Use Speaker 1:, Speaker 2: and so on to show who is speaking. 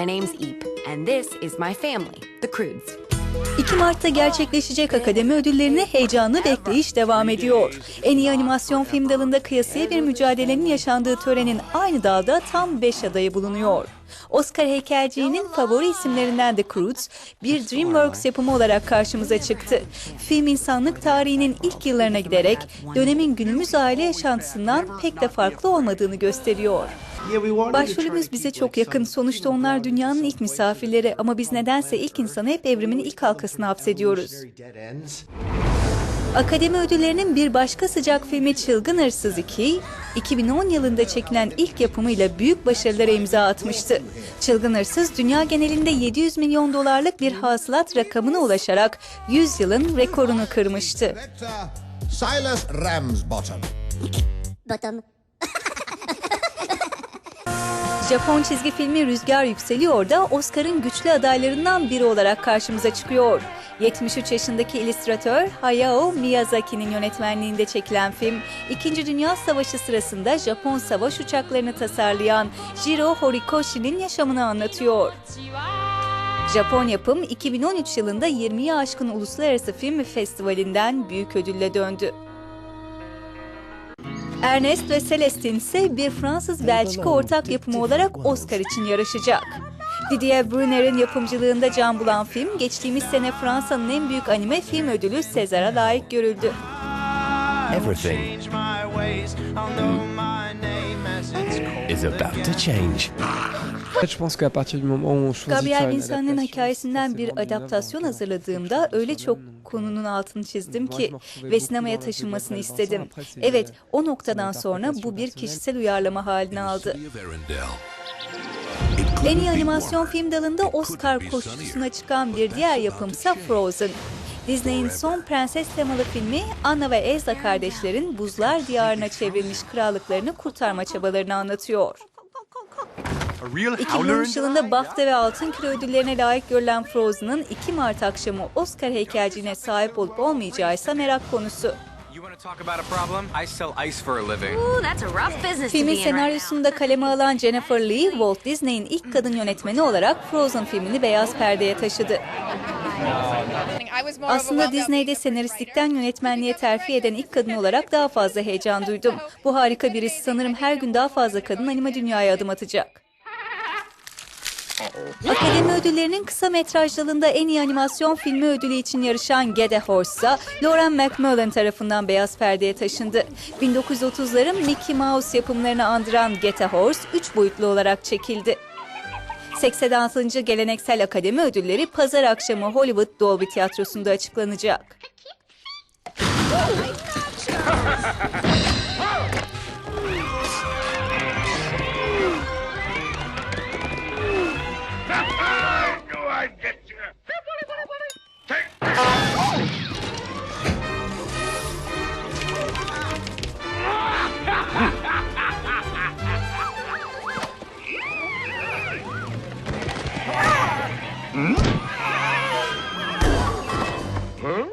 Speaker 1: My name's Eep, and this is my family, the Croods.
Speaker 2: 2 Mart'ta gerçekleşecek akademi ödüllerine heyecanlı bekleyiş devam ediyor. En iyi animasyon film dalında kıyasıya bir mücadelenin yaşandığı törenin aynı dalda tam 5 adayı bulunuyor. Oscar heykelciğinin favori isimlerinden The Croods, bir DreamWorks yapımı olarak karşımıza çıktı. Film insanlık tarihinin ilk yıllarına giderek dönemin günümüz aile yaşantısından pek de farklı olmadığını gösteriyor. Başrolümüz bize çok yakın. Sonuçta onlar dünyanın ilk misafirleri ama biz nedense ilk insanı hep evrimin ilk halkasına hapsediyoruz. Akademi ödüllerinin bir başka sıcak filmi Çılgın Hırsız 2, 2010 yılında çekilen ilk yapımıyla büyük başarılara imza atmıştı. Çılgın Hırsız dünya genelinde 700 milyon dolarlık bir hasılat rakamına ulaşarak 100 yılın rekorunu kırmıştı.
Speaker 3: Silas Ramsbottom.
Speaker 4: Bottom.
Speaker 2: Japon çizgi filmi Rüzgar Yükseliyor da Oscar'ın güçlü adaylarından biri olarak karşımıza çıkıyor. 73 yaşındaki illüstratör Hayao Miyazaki'nin yönetmenliğinde çekilen film, İkinci Dünya Savaşı sırasında Japon savaş uçaklarını tasarlayan Jiro Horikoshi'nin yaşamını anlatıyor. Japon yapım 2013 yılında 20'yi aşkın uluslararası film festivalinden büyük ödülle döndü. Ernest ve Celestine ise bir Fransız-Belçika ortak yapımı olarak Oscar için yarışacak. Didier Brunner'in yapımcılığında can bulan film, geçtiğimiz sene Fransa'nın en büyük anime film ödülü Sezar'a layık görüldü.
Speaker 5: Everything is about to change.
Speaker 6: Je pense qu'à partir du moment où on choisit de
Speaker 2: Gabriel Vincent'in hikayesinden bir adaptasyon hazırladığımda öyle çok konunun altını çizdim ki ve sinemaya taşınmasını istedim. Evet, o noktadan sonra bu bir kişisel uyarlama halini aldı. En iyi animasyon film dalında Oscar koşusuna çıkan bir diğer yapımsa Frozen. Disney'in son prenses temalı filmi Anna ve Elsa kardeşlerin buzlar diyarına çevrilmiş krallıklarını kurtarma çabalarını anlatıyor. 2013 yılında BAFTA ve Altın Küre ödüllerine layık görülen Frozen'ın 2 Mart akşamı Oscar heykelciğine sahip olup olmayacağı ise merak konusu. Filmin
Speaker 4: in right now.
Speaker 2: senaryosunu da kaleme alan Jennifer Lee, Walt Disney'in ilk kadın yönetmeni olarak Frozen filmini beyaz perdeye taşıdı. Aslında Disney'de senaristlikten yönetmenliğe terfi eden ilk kadın olarak daha fazla heyecan duydum. Bu harika bir iş. Sanırım her gün daha fazla kadın anime dünyaya adım atacak. Akademi ödüllerinin kısa metraj en iyi animasyon filmi ödülü için yarışan Gede Horse'a Lauren McMullen tarafından beyaz perdeye taşındı. 1930'ların Mickey Mouse yapımlarını andıran Gete Horse 3 boyutlu olarak çekildi. 86. Geleneksel Akademi Ödülleri pazar akşamı Hollywood Dolby Tiyatrosu'nda açıklanacak. Huh?